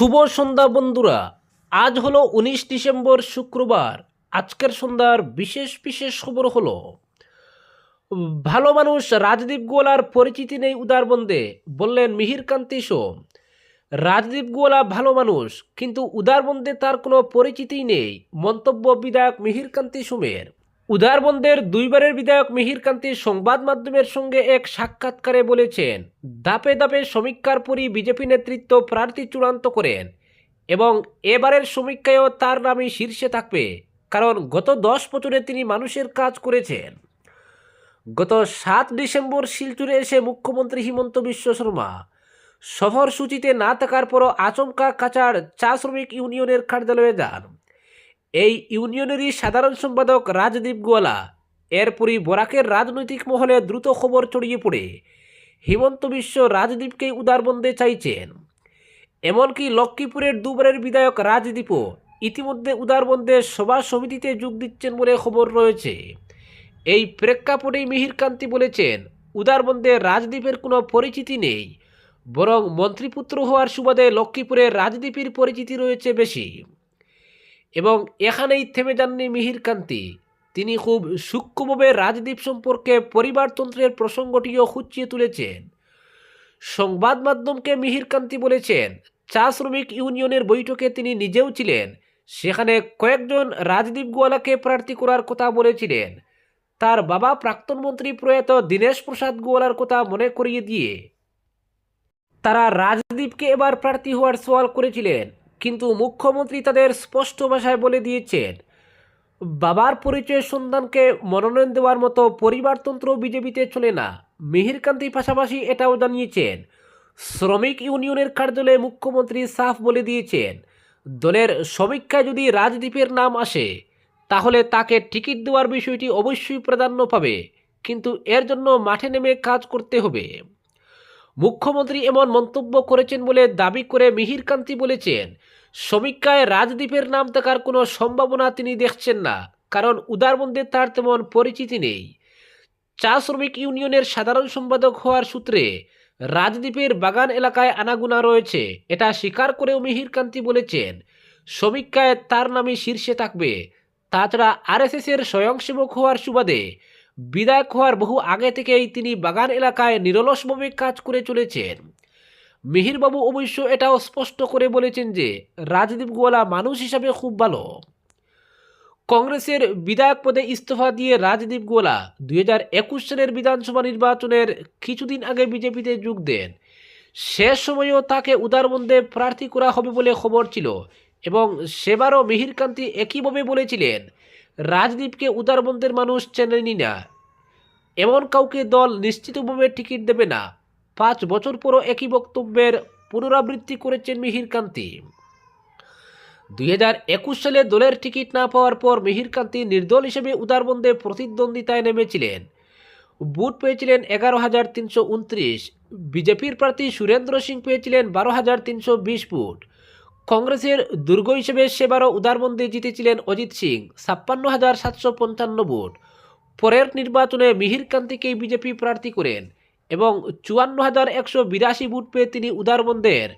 শুভ সন্ধ্যা বন্ধুরা। আজ হলো উনিশ ডিসেম্বর শুক্রবার। আজকের সন্ধ্যার বিশেষ বিশেষ খবর হলো, ভালো মানুষ রাজদীপ গোয়ালার পরিচিতি নেই উদারবন্দে বললেন মিহিরকান্তি সোম রাজদীপ গোয়ালা ভালো মানুষ, কিন্তু উদারবন্দে তার কোনো পরিচিতিই নেই, মন্তব্য বিধায়ক মিহিরকান্তি সোমের। উদারবন্দের দুইবারের বিধায়ক মিহির কান্তি সংবাদ মাধ্যমের সঙ্গে এক সাক্ষাৎকারে বলেছেন দাপে দাপে সমীক্ষার পরই বিজেপি নেতৃত্ব প্রার্থী চূড়ান্ত করেন এবং এবারের সমীক্ষায়ও তার নামই শীর্ষে থাকবে, কারণ গত দশ বছরে তিনি মানুষের কাজ করেছেন। গত সাত ডিসেম্বর শিলচুরে এসে মুখ্যমন্ত্রী হিমন্ত বিশ্ব শর্মা সফর সূচিতে না থাকার পরও আচমকা কাচার চা শ্রমিক ইউনিয়নের কার্যালয়ে যান। এই ইউনিয়নেরই সাধারণ সম্পাদক রাজদীপ গোয়ালা। এরপরই বরাকের রাজনৈতিক মহলে দ্রুত খবর ছড়িয়ে পড়ে। হিমন্ত বিশ্ব রাজদীপকেই উদারবন্দে চাইছেন। এমনকি লক্ষ্মীপুরের দুবারের বিধায়ক রাজদীপও ইতিমধ্যে উদারবন্দে সভা সমিতিতে যোগ দিচ্ছেন বলে খবর রয়েছে। এই প্রেক্ষাপটেই মিহিরকান্তি বলেছেন উদারবন্দে রাজদীপের কোনো পরিচিতি নেই। বরং মন্ত্রীপুত্র হওয়ার সুবাদে লক্ষ্মীপুরে রাজদীপের পরিচিতি রয়েছে বেশি। এবং এখানেই থেমে যাননি মিহিরকান্তি তিনি খুব সূক্ষ্মভাবে রাজদ্বীপ সম্পর্কে পরিবারতন্ত্রের প্রসঙ্গটিও খুঁচিয়ে তুলেছেন। সংবাদ মাধ্যমকে মিহিরকান্তি বলেছেন, চা শ্রমিক ইউনিয়নের বৈঠকে তিনি নিজেও ছিলেন। সেখানে কয়েকজন রাজদীপ গোয়ালাকে প্রার্থী করার কথা বলেছিলেন। তার বাবা প্রাক্তন মন্ত্রী প্রয়াত দীনেশ প্রসাদ গোয়ালার কথা মনে করিয়ে দিয়ে তারা রাজদীপকে এবার প্রার্থী হওয়ার সওয়াল করেছিলেন। কিন্তু মুখ্যমন্ত্রী তাদের স্পষ্ট ভাষায় বলে দিয়েছেন, বাবার পরিচয় সন্ধানকে মনোনয়ন দেওয়ার মতো পরিবারতন্ত্র বিজেপিতে চলে না। মিহিরকান্তি পাশাপাশি এটাও জানিয়েছেন, শ্রমিক ইউনিয়নের কার্যালয়ে মুখ্যমন্ত্রী সাফ বলে দিয়েছেন, দলের সমীক্ষায় যদি রাজদীপের নাম আসে, তাহলে তাকে টিকিট দেওয়ার বিষয়টি অবশ্যই প্রাধান্য পাবে, কিন্তু এর জন্য মাঠে নেমে কাজ করতে হবে। মুখ্যমন্ত্রী এমন মন্তব্য করেছেন বলে দাবি করে মিহিরকান্তি বলেছেন সমীক্ষায় রাজদ্বীপের নাম থাকার কোনো সম্ভাবনা তিনি দেখছেন না, কারণ উদারবন্দে তার তেমন পরিচিতি নেই। চা শ্রমিক ইউনিয়নের সাধারণ সম্পাদক হওয়ার সূত্রে রাজদ্বীপের বাগান এলাকায় আনাগুনা রয়েছে, এটা স্বীকার করেও মিহিরকান্তি বলেছেন। সমীক্ষায় তার নামই শীর্ষে থাকবে। তাছাড়া আরএসএস এর স্বয়ংসেবক হওয়ার সুবাদে বিধায়ক হওয়ার বহু আগে থেকেই তিনি বাগান এলাকায় নিরলসভাবে কাজ করে চলেছেন। মিহিরবাবু অবশ্য এটাও স্পষ্ট করে বলেছেন যে, রাজদীপ গোয়ালা মানুষ হিসাবে খুব ভালো। কংগ্রেসের বিধায়ক পদে ইস্তফা দিয়ে রাজদীপ গোয়ালা দুই সালের বিধানসভা নির্বাচনের কিছুদিন আগে বিজেপিতে যোগ দেন। শেষ সময়ও তাকে উদারবন্দে প্রার্থী করা হবে বলে খবর ছিল এবং সেবারও মিহিরকান্তি একইভাবে বলেছিলেন, রাজদীপকে উদারবন্দের মানুষ চেনেনি না। এমন কাউকে দল নিশ্চিতভাবে টিকিট দেবে না। পাঁচ বছর পরও একই বক্তব্যের পুনরাবৃত্তি করেছেন মিহিরকান্তি দুই হাজার একুশ সালে দলের টিকিট না পাওয়ার পর মিহিরকান্তি নির্দল হিসেবে উদারবন্দে প্রতিদ্বন্দ্বিতায় নেমেছিলেন। বুথ পেয়েছিলেন এগারো হাজার তিনশো উনত্রিশ, বিজেপির প্রার্থী সুরেন্দ্র সিং পেয়েছিলেন বারো হাজার তিনশো বিশ বুথ কংগ্রেসের দুর্গ হিসেবে সেবারও উদারবন্দে জিতেছিলেন অজিত সিং, ছাপ্পান্ন হাজার সাতশো পঞ্চান্ন ভোট পরের নির্বাচনে মিহিরকান্তিকেই বিজেপি প্রার্থী করেন। এবং চুয়ান্ন হাজার একশো বিরাশি ভোট পেয়ে তিনি উদারবন্দের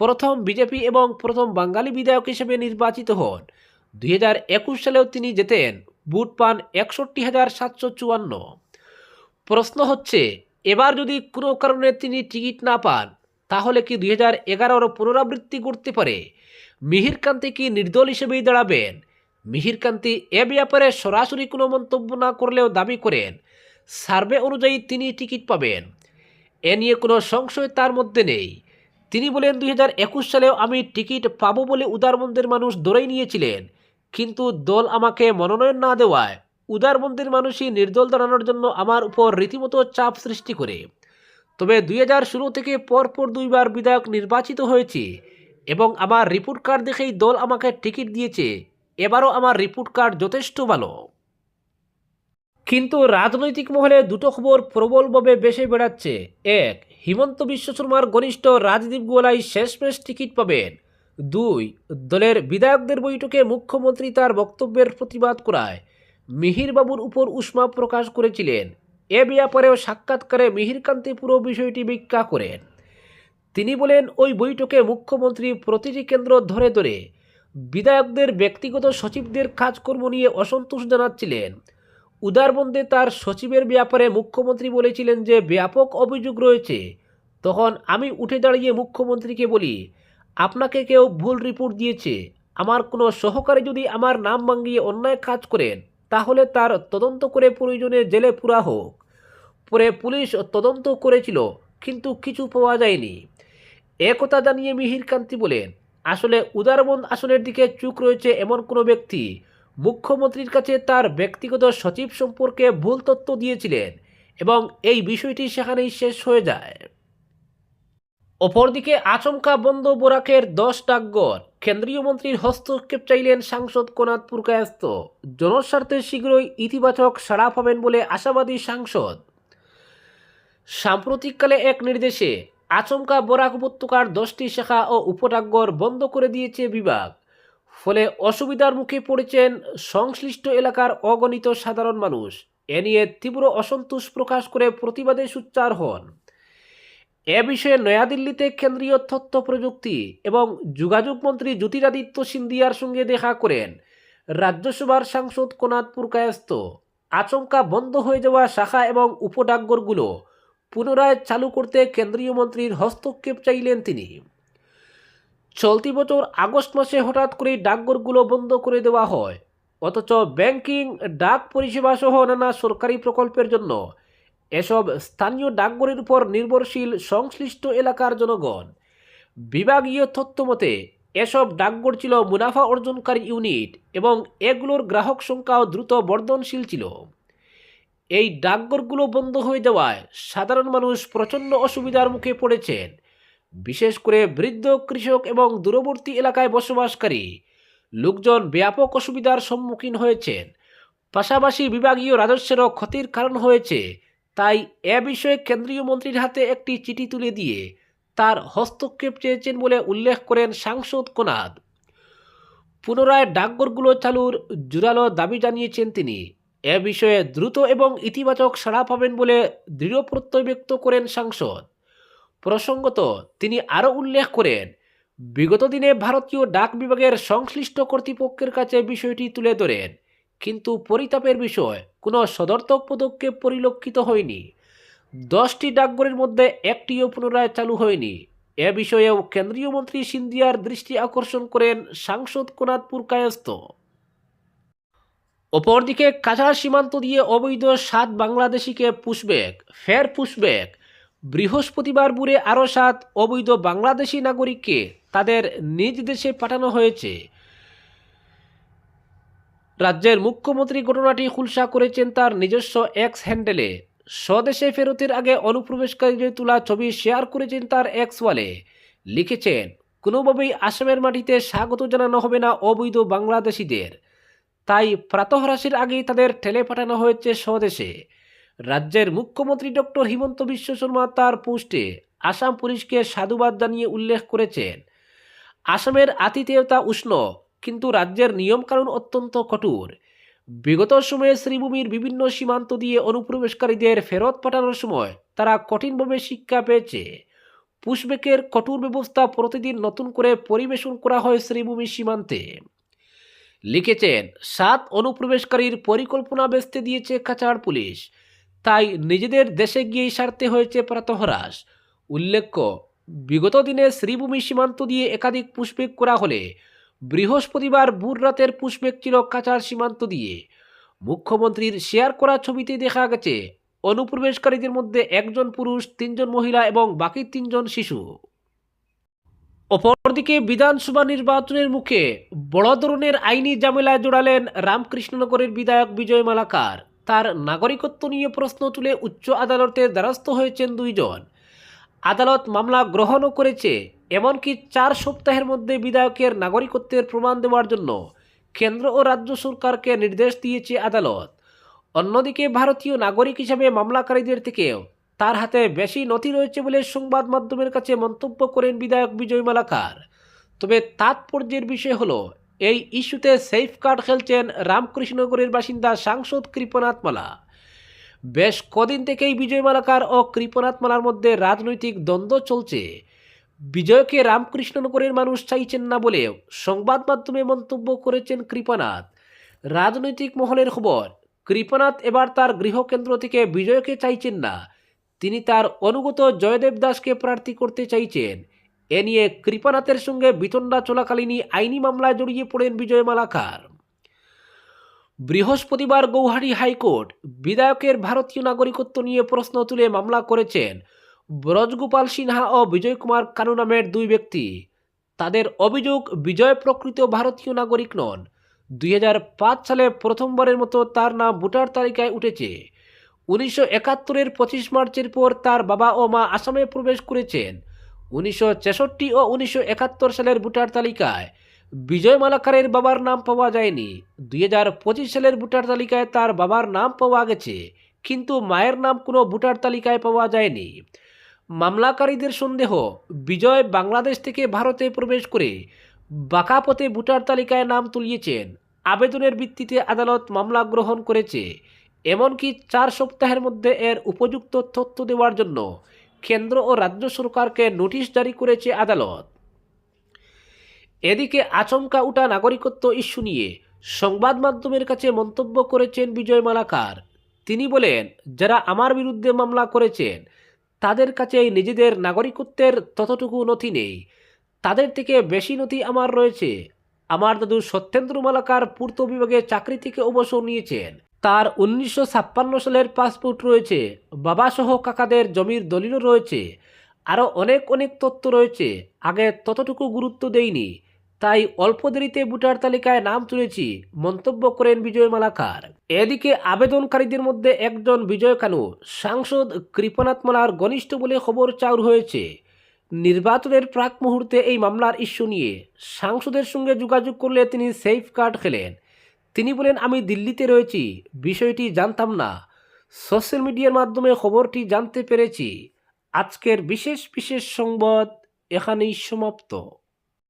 প্রথম বিজেপি এবং প্রথম বাঙালি বিধায়ক হিসেবে নির্বাচিত হন। দুই হাজার একুশ সালেও তিনি জেতেন, ভোট পান একষট্টি হাজার সাতশো চুয়ান্ন। প্রশ্ন হচ্ছে, এবার যদি কোনো কারণে তিনি টিকিট না পান, তাহলে কি দুই হাজার এগারোর পুনরাবৃত্তি করতে পারে? মিহিরকান্তি কি নির্দল হিসেবেই দাঁড়াবেন? মিহিরকান্তি এ ব্যাপারে সরাসরি কোনো মন্তব্য না করলেও দাবি করেন, সার্ভে অনুযায়ী তিনি টিকিট পাবেন। এ নিয়ে কোনো সংশয় তার মধ্যে নেই। তিনি বলেন, দুই হাজার একুশ সালেও আমি টিকিট পাবো বলে উদারবন্দের মানুষ ধরেই নিয়েছিলেন। কিন্তু দল আমাকে মনোনয়ন না দেওয়ায় উদারবন্দের মানুষই নির্দল দাঁড়ানোর জন্য আমার উপর রীতিমতো চাপ সৃষ্টি করে। তবে দুই হাজার ষোলো থেকে পরপর দুইবার বিধায়ক নির্বাচিত হয়েছি এবং আমার রিপোর্ট কার্ড দেখেই দল আমাকে টিকিট দিয়েছে। এবারও আমার রিপোর্ট কার্ড যথেষ্ট ভালো। কিন্তু রাজনৈতিক মহলে দুটো খবর প্রবলভাবে বেশি বেড়াচ্ছে। এক, হিমন্ত বিশ্ব শর্মার ঘনিষ্ঠ রাজদীপ গোয়ালাই শেষমেশ টিকিট পাবেন। দুই, দলের বিধায়কদের বৈঠকে মুখ্যমন্ত্রী তার বক্তব্যের প্রতিবাদ করায় মিহিরবাবুর উপর উষ্মা প্রকাশ করেছিলেন। এ ব্যাপারেও সাক্ষাৎকারে মিহিরকান্তি পুরো বিষয়টি ব্যাখ্যা করেন। তিনি বলেন, ওই বৈঠকে মুখ্যমন্ত্রী প্রতিটি কেন্দ্র ধরে ধরে বিধায়কদের ব্যক্তিগত সচিবদের কাজকর্ম নিয়ে অসন্তোষ জানাচ্ছিলেন। উদারবন্দে তার সচিবের ব্যাপারে মুখ্যমন্ত্রী বলেছিলেন যে ব্যাপক অভিযোগ রয়েছে। তখন আমি উঠে দাঁড়িয়ে মুখ্যমন্ত্রীকে বলি, আপনাকে কেউ ভুল রিপোর্ট দিয়েছে। আমার কোনো সহকারী যদি আমার নাম ভাঙিয়ে অন্যায় কাজ করেন, তাহলে তার তদন্ত করে প্রয়োজনে জেলে পুরা হোক। পরে পুলিশ তদন্ত করেছিল, কিন্তু কিছু পাওয়া যায়নি। একথা জানিয়ে মিহির কান্তি বলেন, আসলে উদারবন্দ আসনের দিকে চুক রয়েছে এমন কোনো ব্যক্তি। মুখ্যমন্ত্রীর কাছে তার ব্যক্তিগত সচিব সম্পর্কে ভুল তথ্য দিয়েছিলেন এবং এই বিষয়টি সেখানেই শেষ হয়ে যায়। অপরদিকে আচমকা বন্ধ বোরাকের দশ ডাকঘর কেন্দ্রীয় মন্ত্রীর হস্তক্ষেপ চাইলেন সাংসদ কোনাদ পুরকায়স্ত জনস্বার্থে শীঘ্রই ইতিবাচক সাড়া পাবেন বলে আশাবাদী সাংসদ। সাম্প্রতিককালে এক নির্দেশে আচমকা বরাক উপত্যকার দশটি শাখা ও উপডাকঘর বন্ধ করে দিয়েছে বিভাগ। ফলে অসুবিধার মুখে পড়েছেন সংশ্লিষ্ট এলাকার অগণিত সাধারণ মানুষ। এ নিয়ে তীব্র অসন্তোষ প্রকাশ করে প্রতিবাদে সোচ্চার হন। এ বিষয়ে নয়াদিল্লিতে কেন্দ্রীয় তথ্য প্রযুক্তি এবং যোগাযোগ মন্ত্রী জ্যোতিরাদিত্য সিন্ধিয়ার সঙ্গে দেখা করেন। রাজ্যসভার সাংসদ কোনাদ পুরকায়স্ত আচমকা বন্ধ হয়ে যাওয়া শাখা এবং উপডাকঘরগুলো পুনরায় চালু করতে কেন্দ্রীয় মন্ত্রীর হস্তক্ষেপ চাইলেন তিনি। চলতি বছর আগস্ট মাসে হঠাৎ করে ডাকঘরগুলো বন্ধ করে দেওয়া হয়। অথচ ব্যাংকিং, ডাক পরিষেবা সহ নানা সরকারি প্রকল্পের জন্য এসব স্থানীয় ডাকঘরের উপর নির্ভরশীল সংশ্লিষ্ট এলাকার জনগণ। বিভাগীয় তথ্য মতে, এসব ডাকঘর ছিল মুনাফা অর্জনকারী ইউনিট এবং এগুলোর গ্রাহক সংখ্যাও দ্রুত বর্ধনশীল ছিল। এই ডাকঘরগুলো বন্ধ হয়ে যাওয়ায় সাধারণ মানুষ প্রচণ্ড অসুবিধার মুখে পড়েছেন। বিশেষ করে বৃদ্ধ কৃষক এবং দূরবর্তী এলাকায় বসবাসকারী লোকজন ব্যাপক অসুবিধার সম্মুখীন হয়েছেন। পাশাপাশি বিভাগীয় রাজস্বেরও ক্ষতির কারণ হয়েছে, তাই এ বিষয়ে কেন্দ্রীয় মন্ত্রীর হাতে একটি চিঠি তুলে দিয়ে তার হস্তক্ষেপ চেয়েছেন বলে উল্লেখ করেন সাংসদ কোনাদ। পুনরায় ডাকঘরগুলো চালুর জোরালো দাবি জানিয়েছেন তিনি। এ বিষয়ে দ্রুত এবং ইতিবাচক সাড়া পাবেন বলে দৃঢ় প্রত্যয় ব্যক্ত করেন সাংসদ। প্রসঙ্গত, তিনি আরও উল্লেখ করেন, বিগত দিনে ভারতীয় ডাক বিভাগের সংশ্লিষ্ট কর্তৃপক্ষের কাছে বিষয়টি তুলে ধরেন, কিন্তু পরিতাপের বিষয়, কোনো সদর্থক পদক্ষেপ পরিলক্ষিত হয়নি। দশটি ডাকঘরের মধ্যে একটিও পুনরায় চালু হয়নি। এ বিষয়েও কেন্দ্রীয় মন্ত্রী সিন্ধিয়ার দৃষ্টি আকর্ষণ করেন সাংসদ কোনাদপুর কায়স্থ। অপরদিকে কাছাড় সীমান্ত দিয়ে অবৈধ সাত বাংলাদেশিকে পুষবেক ফের পুষবেক বৃহস্পতিবার বুড়ে আরও সাত অবৈধ বাংলাদেশি নাগরিককে তাদের নিজ দেশে পাঠানো হয়েছে। রাজ্যের মুখ্যমন্ত্রী ঘটনাটি খুলসা করেছেন তার নিজস্ব এক্স হ্যান্ডেলে। স্বদেশে ফেরতের আগে অনুপ্রবেশকারীদের তোলা ছবি শেয়ার করেছেন তার এক্স ওয়ালে লিখেছেন, কোনোভাবেই আসামের মাটিতে স্বাগত জানানো হবে না অবৈধ বাংলাদেশিদের। তাই প্রাতহরাসের আগেই তাদের ঠেলে পাঠানো হয়েছে স্বদেশে। রাজ্যের মুখ্যমন্ত্রী ডক্টর হিমন্ত বিশ্ব শর্মা তার পোস্টে আসাম পুলিশকে সাধুবাদ জানিয়ে উল্লেখ করেছেন। আসামের আতিথেয়তা উষ্ণ, কিন্তু রাজ্যের নিয়মকানুন অত্যন্ত কঠোর। বিগত সময়ে শ্রীভূমির বিভিন্ন সীমান্ত দিয়ে অনুপ্রবেশকারীদের ফেরত পাঠানোর সময় তারা কঠিনভাবে শিক্ষা পেয়েছে। পুশবেকের কঠোর ব্যবস্থা প্রতিদিন নতুন করে পরিবেশন করা হয় শ্রীভূমির সীমান্তে। লিখেছেন, সাত অনুপ্রবেশকারীর পরিকল্পনা বেচতে দিয়েছে কাছাড় পুলিশ। তাই নিজেদের দেশে গিয়েই সারতে হয়েছে প্রাতহরাস উল্লেখ্য, বিগত দিনে শ্রীভূমি সীমান্ত দিয়ে একাধিক পুষ্পেক করা হলে বৃহস্পতিবার ভোর রাতের পুষ্পেক ছিল কাছাড় সীমান্ত দিয়ে। মুখ্যমন্ত্রীর শেয়ার করা ছবিতে দেখা গেছে, অনুপ্রবেশকারীদের মধ্যে একজন পুরুষ, তিনজন মহিলা এবং বাকি তিনজন শিশু। অপরদিকে বিধানসভা নির্বাচনের মুখে বড় ধরনের আইনি ঝামেলায় জোড়ালেন রামকৃষ্ণনগরের বিধায়ক বিজয় মালাকার। তার নাগরিকত্ব নিয়ে প্রশ্ন তুলে উচ্চ আদালতের দ্বারস্থ হয়েছেন দুইজন। আদালত মামলা গ্রহণও করেছে, এমনকি চার সপ্তাহের মধ্যে বিধায়কের নাগরিকত্বের প্রমাণ দেওয়ার জন্য কেন্দ্র ও রাজ্য সরকারকে নির্দেশ দিয়েছে আদালত। অন্যদিকে ভারতীয় নাগরিক হিসাবে মামলাকারীদের থেকেও তার হাতে বেশি নথি রয়েছে বলে সংবাদ মাধ্যমের কাছে মন্তব্য করেন বিধায়ক বিজয় মালাকার। তবে তাৎপর্যের বিষয় হলো এই ইস্যুতে সেফ কার্ড খেলছেন রামকৃষ্ণনগরের বাসিন্দা সাংসদ কৃপনাথ মালা। বেশ কদিন থেকেই বিজয় মালাকার ও কৃপনাথ মালার মধ্যে রাজনৈতিক দ্বন্দ্ব চলছে। বিজয়কে রামকৃষ্ণনগরের মানুষ চাইছেন না বলে সংবাদ মাধ্যমে মন্তব্য করেছেন কৃপানাথ। রাজনৈতিক মহলের খবর, কৃপানাথ এবার তার গৃহকেন্দ্র থেকে বিজয়কে চাইছেন না। তিনি তার অনুগত জয়দেব দাসকে প্রার্থী করতে চাইছেন। এ নিয়ে কৃপানাথের সঙ্গে বিতণ্ডা চলাকালীনই আইনি মামলায় জড়িয়ে পড়েন বিজয় মালাকার। বৃহস্পতিবার গৌহাটি হাইকোর্ট বিধায়কের ভারতীয় নাগরিকত্ব নিয়ে প্রশ্ন তুলে মামলা করেছেন ব্রজগোপাল সিনহা ও বিজয় কুমার কানু নামের দুই ব্যক্তি। তাদের অভিযোগ, বিজয় প্রকৃত ভারতীয় নাগরিক নন। দুই হাজার পাঁচ সালে প্রথমবারের মতো তার নাম ভোটার তালিকায় উঠেছে। উনিশশো একাত্তরের পঁচিশ মার্চের পর তার বাবা ও মা আসামে প্রবেশ করেছেন। উনিশশো ছেষট্টি ও উনিশশো একাত্তর সালের ভোটার তালিকায় বিজয় মালাকারের বাবার নাম পাওয়া যায়নি। দুই হাজার পঁচিশ সালের ভোটার তালিকায় তার বাবার নাম পাওয়া গেছে, কিন্তু মায়ের নাম কোনো ভোটার তালিকায় পাওয়া যায়নি। মামলাকারীদের সন্দেহ, বিজয় বাংলাদেশ থেকে ভারতে প্রবেশ করে বাঁকা পথে ভোটার তালিকায় নাম তুলিয়েছেন। আবেদনের ভিত্তিতে আদালত মামলা গ্রহণ করেছে, এমনকি চার সপ্তাহের মধ্যে এর উপযুক্ত তথ্য দেওয়ার জন্য। কেন্দ্র ও রাজ্য সরকারকে নোটিশ জারি করেছে আদালত। এদিকে আচমকা উঠা নাগরিকত্ব ইস্যু নিয়ে সংবাদ মাধ্যমের কাছে মন্তব্য করেছেন বিজয় মালাকার। তিনি বলেন, যারা আমার বিরুদ্ধে মামলা করেছেন, তাদের কাছে নিজেদের নাগরিকত্বের ততটুকু নথি নেই। তাদের থেকে বেশি নথি আমার রয়েছে। আমার দাদু সত্যেন্দ্র মালাকার পূর্ত বিভাগে চাকরি থেকে অবসর নিয়েছেন। তার উনিশশো ছাপ্পান্ন সালের পাসপোর্ট রয়েছে, বাবাসহ কাকাদের জমির দলিলও রয়েছে, আরও অনেক অনেক তথ্য রয়েছে, আগে ততটুকু গুরুত্ব দেইনি, তাই অল্প দেরিতে ভোটার তালিকায় নাম তুলেছি, মন্তব্য করেন বিজয় মালাকার। এদিকে আবেদনকারীদের মধ্যে একজন বিজয় কানু, সাংসদ কৃপনাথ মালার ঘনিষ্ঠ বলে খবর চাউর হয়েছে। নির্বাচনের প্রাক মুহূর্তে এই মামলার ইস্যু নিয়ে সাংসদের সঙ্গে যোগাযোগ করলে তিনি সেফ কার্ড খেলেন। তিনি বলেন, আমি দিল্লিতে রয়েছি, বিষয়টি জানতাম না। সোশ্যাল মিডিয়ার মাধ্যমে খবরটি জানতে পেরেছি। আজকের বিশেষ বিশেষ সংবাদ এখানেই সমাপ্ত।